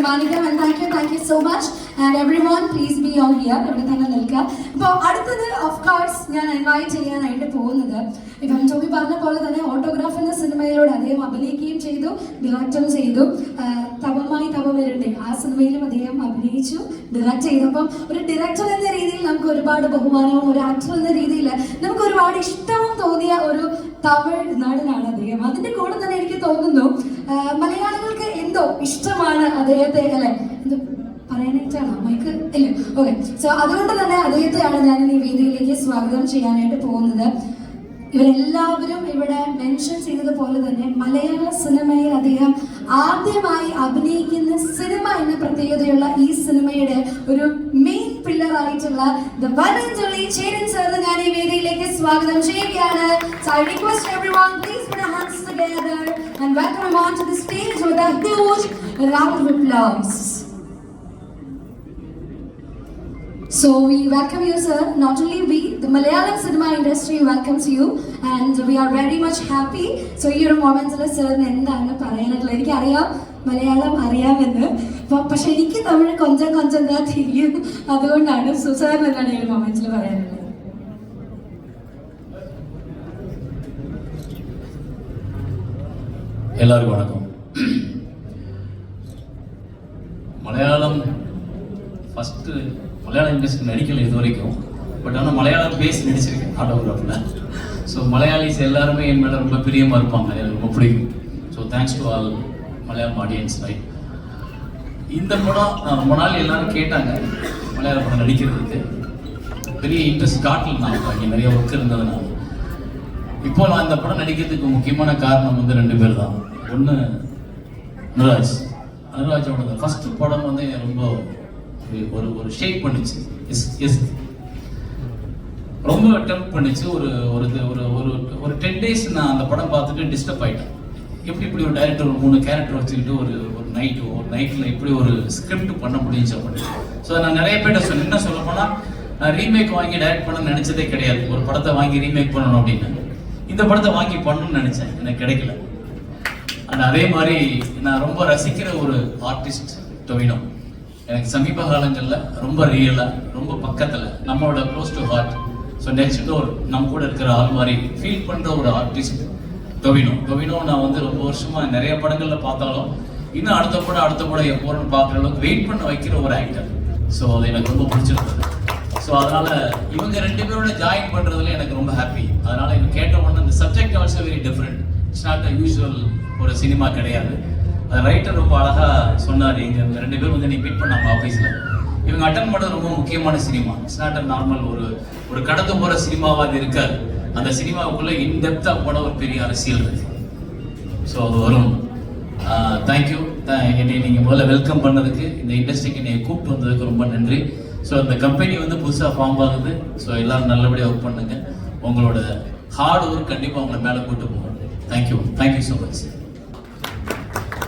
Manikam and thank you, thank you so much. And everyone, please be all here. ഇവിടെ തന്നെ നിൽക്കുക അപ്പോൾ അടുത്തത് ഓഫ് കോഴ്സ് ഞാൻ ഇൻവൈറ്റ് ചെയ്യാനായിട്ട് പോകുന്നത്. ഇപ്പം ചോബി പറഞ്ഞ പോലെ തന്നെ ഓട്ടോഗ്രാഫ് എന്ന സിനിമയിലൂടെ അദ്ദേഹം അഭിനയിക്കുകയും ചെയ്തു ഡിറക്റ്റും ചെയ്തു. ആ, തവമായി തവ വരണ്ടേ ആ സിനിമയിലും അദ്ദേഹം അഭിനയിച്ചു ഡയറക്റ്റ് ചെയ്തു അപ്പം ഒരു ഡിറക്ടർ എന്ന രീതിയിൽ നമുക്ക് ഒരുപാട് ബഹുമാനവും ഒരു ആക്ടർ എന്ന രീതിയിൽ നമുക്ക് ഒരുപാട് ഇഷ്ടവും തോന്നിയ ഒരു തമിഴ് നടനാണ് അദ്ദേഹം. അതിന്റെ കൂടെ തന്നെ എനിക്ക് തോന്നുന്നു ആ, മലയാളികൾക്ക് ഇഷ്ടമാണ് അദ്ദേഹത്തെ അല്ലെ? മൈക്ക് ഇല്ല? ഓക്കെ സോ അതുകൊണ്ട് തന്നെ അദ്ദേഹത്തെയാണ് ഞാൻ ഈ വേദിയിലേക്ക് സ്വാഗതം ചെയ്യാനായിട്ട് പോകുന്നത്. ഇവരെല്ലാവരും ഇവിടെ മെൻഷൻ ചെയ്തതുപോലെ തന്നെ മലയാള സിനിമയിൽ അദ്ദേഹം ആദ്യമായി അഭിനയിക്കുന്ന സിനിമ എന്ന പ്രത്യേകതയുള്ള ഈ സിനിമയുടെ ഒരു മെയിൻ പാടിയിട്ടുള്ള ദ വൺ ചേരൻ സാർ ഞാൻ ഈ വേദിയിലേക്ക് സ്വാഗതം ചെയ്യുകയാണ്. So I request everyone please put hands together and welcome on to the stage with a huge round of applause So we welcome you sir, not only we, the Malayalam cinema industry welcomes you and we are very much happy. So ഈ ഒരു മൊമെന്റിൽ സാറിന് എന്താണ് പറയാനുള്ളത്? എനിക്കറിയാം. മലയാളം അറിയാമെന്ന് പ- പക്ഷെ എനിക്ക് തമിഴ് കൊഞ്ചം കൊഞ്ചം താ തിരിയും അതുകൊണ്ടാണ് സോ സാറിന് എന്താണ് ഈ ഒരു മൊമെന്റിൽ പറയാനുള്ളത് எல்லாருக்கும் வணக்கம் மலையாளம் ஃபஸ்ட்டு மலையாள இண்டஸ்ட்ரி நடிக்கல இது வரைக்கும் பட் ஆனால் மலையாளம் பேசி நடிச்சிருக்கேன் ஆட்டோகிராஃபில் ஸோ மலையாளிஸ் எல்லாருமே என் மேலே ரொம்ப பிரியமாக இருப்பாங்க எனக்கு ரொம்ப பிடிக்கும் so thanks to all Malayalam audience right இந்த படம் நான் ரொம்ப நாள் எல்லாரும் கேட்டாங்க மலையாள படம் நடிக்கிறதுக்கு. பெரிய இன்ட்ரெஸ்ட் காட்டல நான் இங்கே நிறைய ஒர்க் இருந்ததுனால. இப்போ நான் இந்த படம் நடிக்கிறதுக்கு முக்கியமான காரணம் வந்து ரெண்டு பேர் தான். ஒன்று அனுராஜ். அனுராஜோட ஃபர்ஸ்ட் படம் வந்து ரொம்ப ஒரு- ஒரு ஷேப் ஷேக் பண்ணுச்சு. எஸ் எஸ் ரொம்ப டெம்ப் பண்ணுச்சு. ஒரு ஒரு ஒரு ஒரு ஒரு டென் டேஸ் நான் அந்த படம் பார்த்துட்டு டிஸ்டர்ப் ஆயிட்டேன். எப்படி இப்படி ஒரு டைரக்டர் ஒரு மூணு கேரக்டர் வச்சுக்கிட்டு ஒரு ஒரு நைட்டு ஒரு நைட்டில் இப்படி ஒரு ஸ்கிரிப்ட் பண்ண முடிஞ்சு அப்படின்னு ஸோ நான் நிறைய பேர்ட்ட சொன்னேன். என்ன சொல்ல போனால் நான் ரீமேக் வாங்கி டைரக்ட் பண்ண நினச்சதே கிடையாது. ஒரு படத்தை வாங்கி ரீமேக் பண்ணணும் அப்படின்னு. இந்த படத்தை வாங்கி பண்ணணும்னு நினச்சேன். எனக்கு கிடைக்கல. அண்ட் அதே மாதிரி நான் ரொம்ப ரசிக்கிற ஒரு ஆர்டிஸ்ட் டொவினோ எனக்கு சமீப காலங்களில் ரொம்ப ரியலாக ரொம்ப பக்கத்தில் நம்மளோட close to heart so next door நம்ம கூட இருக்கிற ஆள் மாதிரி ஃபீல் பண்ணுற ஒரு ஆர்டிஸ்ட் டொவினோ டொவினோ நான் வந்து ரொம்ப வருஷமாக நிறைய படங்களில் பார்த்தாலும் இன்னும் அடுத்த படம் அடுத்த படம் எப்போன்னு பார்க்குற அளவுக்கு வெயிட் பண்ண வைக்கிற ஒரு ஆக்டர் ஸோ அது எனக்கு ரொம்ப பிடிச்சிருந்தது. ஸோ அதனால இவங்க ரெண்டு பேரோட ஜாயின் பண்றதுல எனக்கு ரொம்ப ஹாப்பி அதனால இவங்க கேட்ட உடனே அந்த subject also very different it's not a usual ஒரு சினிமா கிடையாது. அது ரைட்டர் ரொம்ப அழகா சொன்னார் எங்க ரெண்டு பேரும் வந்து நீ மீட் பண்ணாங்க ஆஃபீஸில் இவங்க அட்டன் பண்ணுறது ரொம்ப முக்கியமான cinema it's not a normal ஒரு ஒரு கடந்து போகிற சினிமாவாக அது இருக்காது. அந்த சினிமாவுக்குள்ள இன்டெப்தா போன ஒரு பெரிய அரசியல் இருக்கு. ஸோ அது வரும். தேங்க்யூ என்னை நீங்கள் முதல்ல வெல்கம் பண்ணதுக்கு இந்த இண்டஸ்ட்ரிக்கு என்னை கூப்பிட்டு வந்ததுக்கு ரொம்ப நன்றி. ஸோ இந்த கம்பெனி வந்து புதுசாக ஃபார்ம் ஆகுது. ஸோ எல்லாரும் நல்லபடியாக ஒர்க் பண்ணுங்க. உங்களோட ஹார்ட் ஒர்க் கண்டிப்பாக உங்களை மேலே கூட்டு போகும். Thank you thank you so much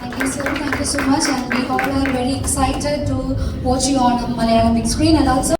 Thank you, sir. Thank you so much. And we all are very excited to watch you on a Malayalam big screen. And also